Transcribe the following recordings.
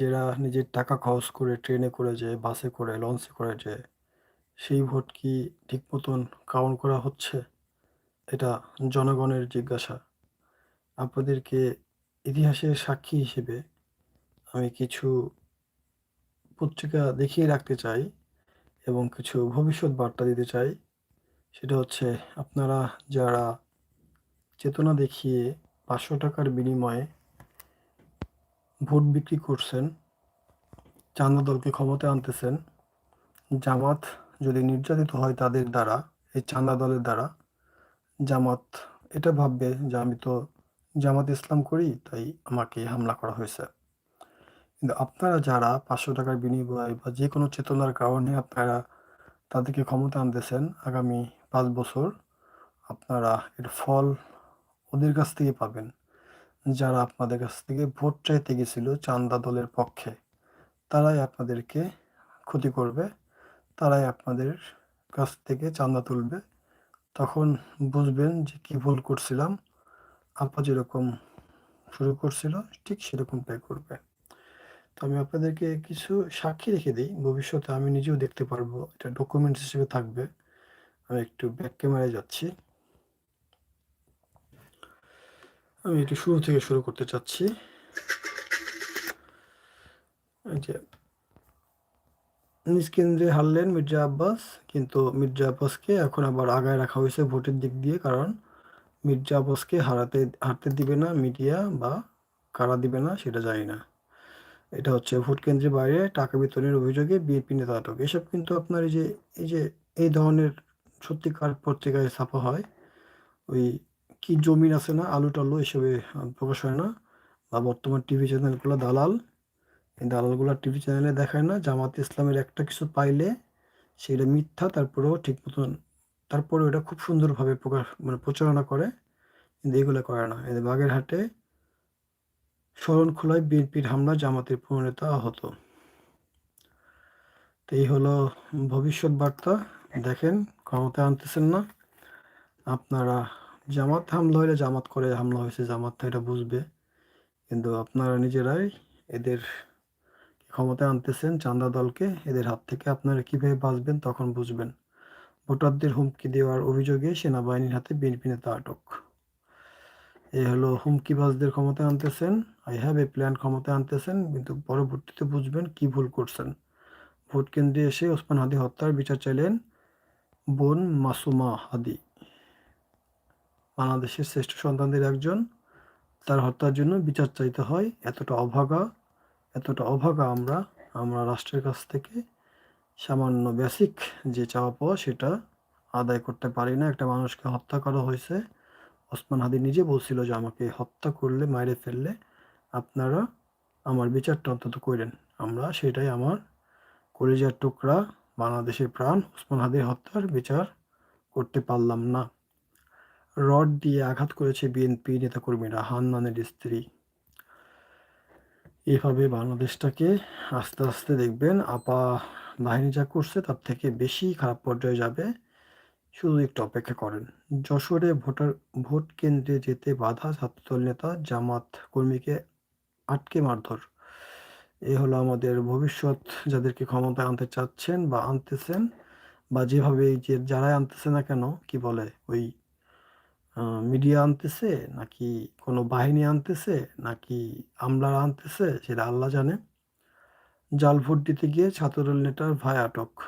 এরা নিজের টাকা খরচ করে ট্রেনে করে যেয়ে, বাসে করে, লঞ্চে করে যেয়ে সেই ভোট কি ঠিক মতন কাউন্ট করা হচ্ছে? এটা জনগণের জিজ্ঞাসা। আপনাদেরকে ইতিহাসের সাক্ষী হিসেবে আমি কিছু পত্রিকা দেখিয়ে রাখতে চাই এবং কিছু ভবিষ্যৎ বার্তা দিতে চাই। সেটা হচ্ছে আপনারা যারা চেতনা দেখিয়ে পাঁচশো টাকার বিনিময়ে ভোট বিক্রি করছেন, চাঁদা দলকে ক্ষমতায় আনতেছেন, জামাত যদি নির্যাতিত হয় তাদের দ্বারা, এই চাঁদা দলের দ্বারা, জামাত এটা ভাববে যে আমি তো জামাত ইসলাম করি তাই আমাকে হামলা করা হয়েছে। কিন্তু আপনারা যারা পাঁচশো টাকার বিনিময় বা যে কোনো চেতনার কারণে আপনারা তাদেরকে ক্ষমতা আনতেছেন আগামী পাঁচ বছর, আপনারা এর ফল ওদের কাছ থেকে পাবেন। যারা আপনাদের কাছ থেকে ভোট চাইতে গেছিল চান্দা দলের পক্ষে, তারাই আপনাদেরকে ক্ষতি করবে। তারাই আপনাদের কাছ থেকে চান্দা তুলবে। তখন বুঝবেন যে কি ভুল করছিলাম। আপা যেরকম শুরু করছিল ঠিক সেরকমটাই করবে। তো আমি আপনাদেরকে কিছু সাক্ষী রেখে দিই ভবিষ্যতে আমি নিজেও দেখতে পারব। এটা ডকুমেন্টস হিসেবে থাকবে। আমি একটু ব্যাক ক্যামেরায় যাচ্ছি। আমি একটু শুরু থেকে শুরু করতে চাচ্ছি। যে নিজ কেন্দ্রে হারলেন মির্জা আব্বাস। কিন্তু মির্জা আব্বাসকে এখন আবার আগায় রাখা হয়েছে ভোটের দিক দিয়ে। কারণ মির্জা আব্বাসকে হারাতে, হারতে দিবে না মিডিয়া বা কারা দিবে না সেটা জানি না। এটা হচ্ছে ভোট কেন্দ্রের বাইরে টাকা বিতরণের অভিযোগে বিএনপি নেতা আটক। এসব কিন্তু আপনার এই যে এই যে, এই ধরনের সত্যিকার পত্রিকায় ছাপা হয়। ওই কি জমিন আছে না আলু-টালু এসবে প্রকাশ হয় না। বা বর্তমান টিভি চ্যানেলগুলো দালাল। এই দালালগুলা টিভি চ্যানেলে দেখায় না। জামাতে ইসলামের একটা কিছু পাইলে সেটা মিথ্যা, তারপরেও ঠিক মতন, তারপরেও এটা খুব সুন্দরভাবে প্রকাশ মানে প্রচারণা করে। কিন্তু এগুলো করে না। এদের বাগেরহাটে শরণখোলায় বিএনপির হামলায় জামাতের পনেরো নেতা আহত। তো এই হলো ভবিষ্যৎ বার্তা। দেখেন, ক্ষমতায় আনতেছেন না। আপনারা জামাত হামলা হইলে জামাত করে হামলা হয়েছে জামাত তো এটা বুঝবে। কিন্তু আপনারা নিজেরাই এদের ক্ষমতায় আনতেছেন চাঁদা দলকে। এদের হাত থেকে আপনারা কীভাবে বাঁচবেন তখন বুঝবেন। ভোটারদের হুমকি দেওয়ার অভিযোগে সেনাবাহিনীর হাতে বিএনপি নেতা আটক। এই হলো হুমকিবাজদের ক্ষমতায় আনতেছেন। আই হ্যাভ এ প্ল্যান ক্ষমতায় আনতেছেন। কিন্তু পরবর্তীতে বুঝবেন কি ভুল করছেন। ভোট কেন্দ্রে এসে ওসমান হাদি হত্যার বিচার চাইলেন বোন মাসুমা হাদি। বাংলাদেশের শ্রেষ্ঠ সন্তানদের একজন। তার হত্যার জন্য বিচার চাইতে হয়। এতটা অভাগা, এতটা অভাগা আমরা, আমরা রাষ্ট্রের কাছ থেকে সামান্য বেসিক যে চাওয়া পাওয়া সেটা আদায় করতে পারি না। একটা মানুষকে হত্যা করা হয়েছে। ওসমান হাদি নিজে বলছিল যে আমাকে হত্যা করলে, মাইরে ফেললে আপনারা আমার বিচারটা অন্তত কইরেন। আমরা সেটাই আমার কলিজার টুকরা বাংলাদেশের প্রাণ ওসমান হাদির হত্যার বিচার করতে পারলাম না। রড দিয়ে আঘাত করেছে বিএনপি নেতাকর্মীরা হান্নানের স্ত্রী। এভাবে বাংলাদেশটাকে আস্তে, আস্তে দেখবেন আপা বাহিনী যা করছে তার থেকে বেশি খারাপ পর্যায়ে যাবে। শুধু একটু অপেক্ষা করেন। যশোরে ভোটার ভোট কেন্দ্রে যেতে বাধা ছাত্রদল নেতা জামাত কর্মীকে আটকে মারধর। এ হলো আমাদের ভবিষ্যৎ যাদেরকে ক্ষমতায় আনতে চাচ্ছেন বা আনতেছেন বা যেভাবে যে যারাই আনতেছে না কেন কি বলে ওই মিডিয়া আনতেছে, নাকি কোনো বাহিনী আনতেছে, নাকি আমলারা আনতেছে, সেটা আল্লাহ জানে। জাল ভোট দিতে গিয়ে ছাত্রদল নেতার ভাই আটক।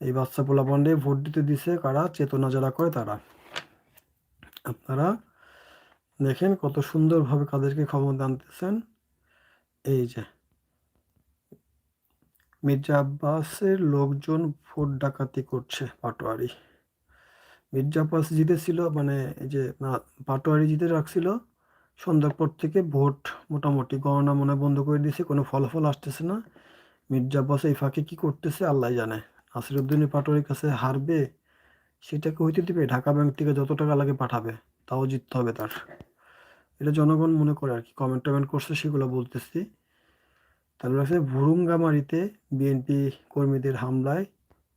এই বাচ্চা পোলাপানরে ভোট দিতে দিছে কারা? চেতনা যারা করে তারা। আপনারা দেখেন কত সুন্দরভাবে কাদেরকে ক্ষমতা আনতেছেন। এই যে, মির্জা আব্বাসের লোকজন ভোট ডাকাতি করছে পাটোয়ারি। মির্জা আব্বাস জিতেছিল মানে এই যে পাটোয়ারি জিতে রাখছিল। সন্ধ্যার পর থেকে ভোট মোটামুটি গণনা মনে বন্ধ করে দিয়েছে। কোনো ফলাফল আসতেছে না। মির্জা আব্বাস এই ফাঁকে কি করতেছে আল্লাহই জানে। নাসিরউদ্দিনের পাটোয়ারির কাছে হারবে, সেটাকে হইতে দিবে। ঢাকা ব্যাংক থেকে যত টাকা লাগে পাঠাবে। তাও জিততে হবে তার। এটা জনগণ মনে করে আর কি কমেন্ট-টমেন্ট করছে, সেগুলো বলতেছি। তারপর আছে ভুরুঙ্গামারীতে বিএনপি কর্মীদের হামলায়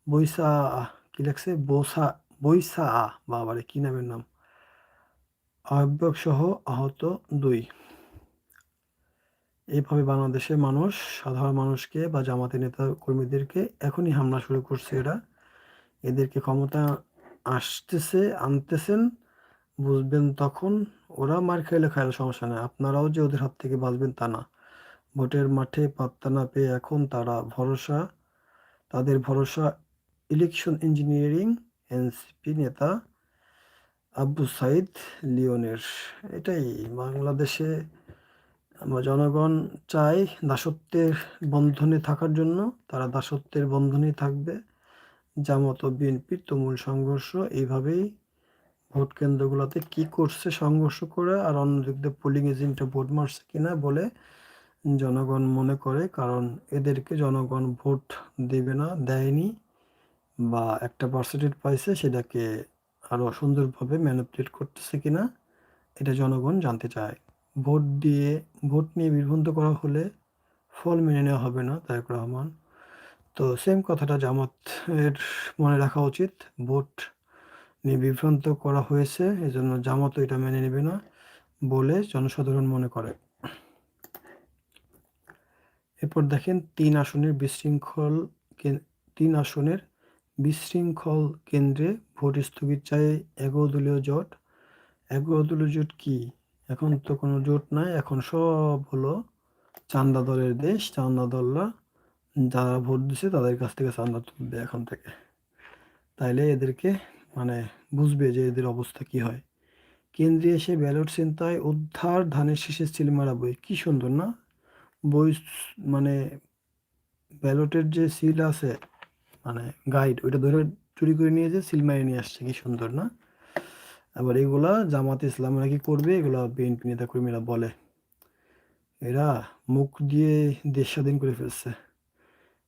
বইসা কি লাগছে বোসা বইসা বাবারে, কি নামের নাম? আহ্বায়ক সহ আহত ২ এইভাবে বাংলাদেশের মানুষ, সাধারণ মানুষকে বা জামাতের নেতা কর্মীদেরকে এখনই হামলা শুরু করছে এরা। এদেরকে ক্ষমতা আসতেছে, আনতেছেন, বুঝবেন তখন ওরা মার খাইলে খাইলে সমস্যা নেই। আপনারাও যে ওদের হাত থেকে বাঁচবেন তা না। ভোটের মাঠে পাত্তা না পেয়ে এখন তারা ভরসা, তাদের ভরসা ইলেকশন ইঞ্জিনিয়ারিং এনসিপি নেতা আব্দু সাইদ লিওনের এটাই বাংলাদেশে আমরা জনগণ চায় দাসত্বের বন্ধনে থাকার জন্য। তারা দাসত্বের বন্ধনেই থাকবে। জামাত ও বিএনপির তুমুল সংঘর্ষ। এইভাবেই ভোট কেন্দ্রগুলোতে কি করছে সংঘর্ষ করে আর অন্যদিক দিয়ে পোলিং এজেন্টটা ভোট মারছে কিনা বলে জনগণ মনে করে। কারণ এদেরকে জনগণ ভোট দেবে না, দেয়নি। বা একটা পার্সেন্টেজ পাইছে সেটাকে আরও সুন্দরভাবে ম্যানিপুলেট করতেছে কিনা, এটা জনগণ জানতে চায়। ভোট দিয়ে, ভোট নিয়ে বিভ্রান্ত করা হলে ফল মেনে নেওয়া হবে না তারেক রহমান। তো সেম কথাটা জামাতের মনে রাখা উচিত। ভোট নিয়ে বিভ্রান্ত করা হয়েছে, এজন্য জামাতও এটা মেনে নেবে না বলে জনসাধারণ মনে করে। এরপর দেখেন, তিন আসনের বিশৃঙ্খল তিন আসনের বিশৃঙ্খল কেন্দ্রে ভোট স্থগিত চায় এগারো দলীয় জোট। এগারো দলীয় জোট কি? এখন তো কোনো জোট নাই, এখন সব হলো চান্দা দলের দেশ, চান্দা দলরা যারা ভোট দিছে তাদের কাছ থেকে চান্দা তুলবে এখন থেকে। তাইলে এদেরকে মানে বুঝবে যে এদের অবস্থা কি হয়। কেন্দ্রে এসে ব্যালট চিন্তায় উদ্ধার, ধানের শীষে চিলমারা বই, কি সুন্দর না? বই মানে ব্যালটের যে সিল আছে মানে গাইড ওইটা ধরে চুরি করে নিয়ে যে সিল মারিয়ে নিয়ে আসছে, কি সুন্দর না? আবার এগুলা জামাত ইসলামরা কি করবে? এগুলা বিএনপি নেতা কর্মীরা বলে। এরা মুখ দিয়ে দেশ স্বাধীন করে ফেলছে।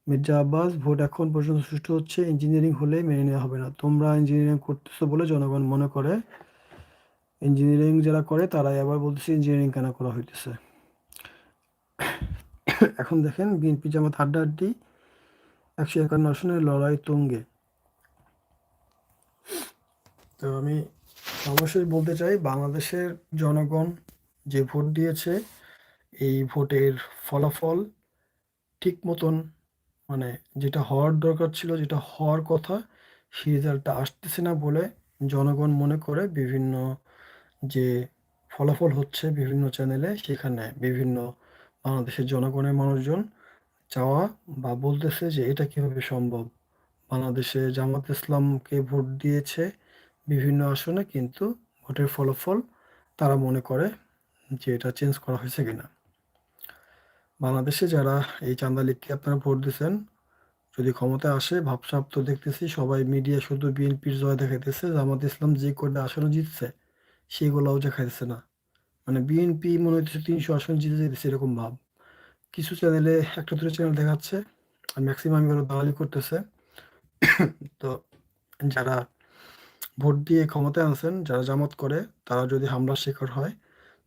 মির্জা আব্বাস ভোট এখন পর্যন্ত সুষ্ঠু হচ্ছে ইঞ্জিনিয়ারিং হলে মেনে নেওয়া হবে না। তোমরা ইঞ্জিনিয়ারিং করতেছো বলে জনগণ মনে করে। ইঞ্জিনিয়ারিং যারা করে, তারাই আবার বলতেছে ইঞ্জিনিয়ারিং কেন করা হইতেছে। এখন দেখেন বিএনপি জামাত আড্ডা হাড্ডাহাড্ডি একশো একান্ন আসনের লড়াই তুঙ্গে। তো আমি অবশ্যই বলতে চাই, বাংলাদেশের জনগণ যে ভোট দিয়েছে, এই ভোটের ফলাফল ঠিক মতন মানে যেটা হওয়ার দরকার ছিল, যেটা হওয়ার কথা সেই রেজাল্টটা আসতেছে না বলে জনগণ মনে করে বিভিন্ন যে ফলাফল হচ্ছে বিভিন্ন চ্যানেলে, সেখানে বিভিন্ন বাংলাদেশের জনগণের মানুষজন চাওয়া বা বলতেছে যে এটা কীভাবে সম্ভব? বাংলাদেশে জামাত ইসলামকে ভোট দিয়েছে বিভিন্ন আসনে কিন্তু ভোটের ফলাফল তারা মনে করে যে এটা চেঞ্জ করা হয়েছে কিনা। বাংলাদেশে যারা এই চাঁদা লীগকে আপনারা ভোট দিয়েছেন, যদি ক্ষমতায় আসে, ভাবসাব তো দেখতেছি সবাই মিডিয়া শুধু বিএনপির জয় দেখাইতেছে, জামাত ইসলাম যে কয়টা আসনে জিতছে, সেগুলোও দেখাইতেছে না। মানে বিএনপি মনে হচ্ছে তিনশো আসন জিতে যেতেছে এরকম ভাব। কিছু চ্যানেলে একটা দুটো চ্যানেল দেখাচ্ছে, আর ম্যাক্সিমাম এগুলো দালালি করতেছে। তো যারা ভোট দিয়ে ক্ষমতায় আনছেন, যারা জামাত করে, তারা যদি হামলার শিকার হয়,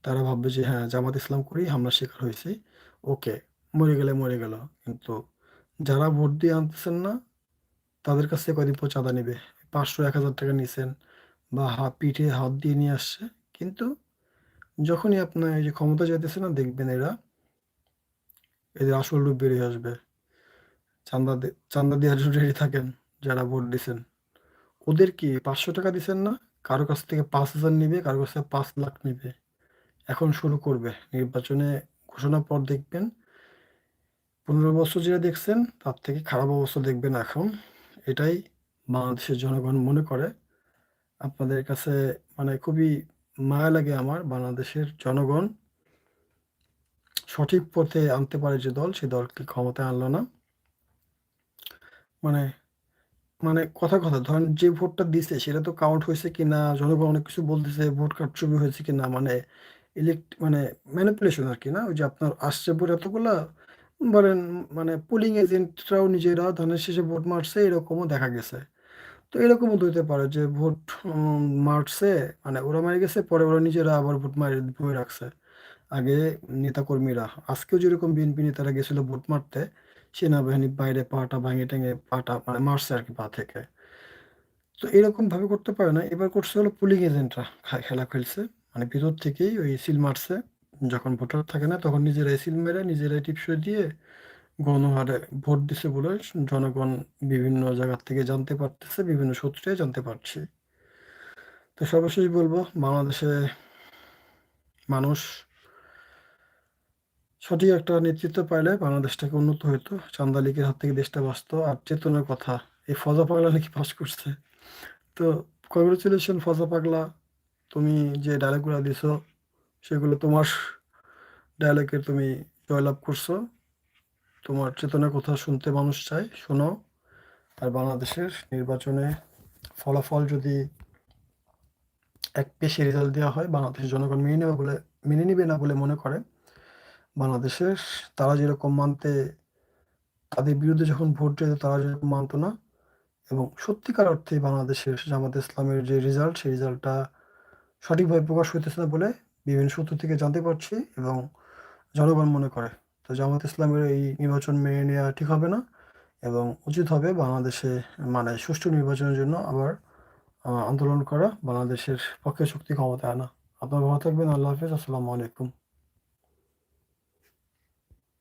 তারা ভাববে যে হ্যাঁ জামাত ইসলাম করেই হামলার শিকার হয়েছি। ওকে, মরে গেলে মরে গেল। কিন্তু যারা ভোট দিয়ে আনতেছেন না, তাদের কাছ থেকে কয়দিন পর চাঁদা নেবে? পাঁচশো, এক হাজার টাকা নিছেন বা হাত পিঠে হাত দিয়ে নিয়ে আসছে। কিন্তু যখনই আপনার এই যে ক্ষমতা যাইতেছে না, দেখবেন এরা এদের আসল রূপ বেরিয়ে আসবে। চান্দা চান্দা দেওয়ার জন্য থাকেন যারা ভোট দিছেন। ওদের কি পাঁচশো টাকা দিছেন না? কারও কাছ থেকে পাঁচ হাজার নিবে, কারও কাছ থেকে পাঁচ লাখ নিবে। এখন শুরু করবে। নির্বাচনে ঘোষণার পর দেখবেন। পনেরো বছর যেটা দেখছেন, তার থেকে খারাপ অবস্থা দেখবেন এখন। এটাই বাংলাদেশের জনগণ মনে করে। আপনাদের কাছে মানে খুবই মায়া লাগে আমার, বাংলাদেশের জনগণ। সঠিক পথে আনতে পারে যে দল সেই দলকে ক্ষমতায় আনলো না। মানে মানে কথা কথা, ধরেন যে ভোটটা দিছে, সেটা তো কাউন্ট হয়েছে কিনা, জনগণ অনেক কিছু বলতেছে, ভোট কারচুপি হয়েছে কিনা মানে ইলেক্ট মানে ম্যানিপুলেশন আর কি না? ওই যে আপনার আসছে ভোট এতগুলা বলেন মানে পোলিং এজেন্টরাও নিজেরা ধানের শেষে ভোট মারছে, এরকমও দেখা গেছে। তো এরকমও তো হতে পারে যে ভোট মারছে মানে ওরা মারি গেছে, পরে ওরা নিজেরা আবার ভোট মারি বয়ে রাখছে। আগে নেতাকর্মীরা, আজকেও যেরকম বিএনপি নেতারা গেছিল ভোট মারতে, সেনাবাহিনী বাইরে পাটা ভাঙে টেঙে পাটা মানে মারছে আর কি পা থেকে। তো এরকম ভাবে করতে পারে না। এবার করছে হলো পুলিং এজেন্টরা খেলা খেলছে। মানে ভিতর থেকেই ওই সিল মারছে। যখন ভোটার থাকে না, তখন নিজেরাই সিল মেরে, নিজেরাই টিপসই দিয়ে গণহারে ভোট দিছে বলে জনগণ বিভিন্ন জায়গার থেকে জানতে পারতেছে, বিভিন্ন সূত্রে জানতে পারছি। তো সর্বশেষ বলব, বাংলাদেশে মানুষ সঠিক একটা নেতৃত্ব পাইলে বাংলাদেশটাকে উন্নত হইতো। চান্দা লীগের হাত থেকে দেশটা বাঁচতো। আর চেতনার কথা, এই ফজা পাগলা নাকি পাস করছে? তো কংগ্রেচুলেশন ফজা পাগলা। তুমি যে ডায়লগগুলো দিছো, সেগুলো তোমার ডায়লগের তুমি জয়লাভ করছ। তোমার চেতনার কথা শুনতে মানুষ চায়, শোনো। আর বাংলাদেশের নির্বাচনে ফলাফল যদি এক পেশি রেজাল্ট দেওয়া হয়, বাংলাদেশের জনগণ মেনে নেবে বলে, মেনে নিবে না বলে মনে করে। বাংলাদেশের, তারা যেরকম মানতে, তাদের বিরুদ্ধে যখন ভোট যেত তারা যেরকম মানতো না। এবং সত্যিকার অর্থে বাংলাদেশের জামাত ইসলামের যে রেজাল্ট সেই রেজাল্টটা সঠিকভাবে প্রকাশ হইতেছে না বলে বিভিন্ন সূত্র থেকে জানতে পারছি এবং জনগণ মনে করে। তো জামাত ইসলামের এই নির্বাচন মেনে নেওয়া ঠিক হবে না এবং উচিত হবে বাংলাদেশে মানে সুষ্ঠু নির্বাচনের জন্য আবার আন্দোলন করা, বাংলাদেশের পক্ষে শক্তি ক্ষমতা আনা। আপনার ভালো থাকবেন, আল্লাহ হাফিজ, আসসালামু আলাইকুম।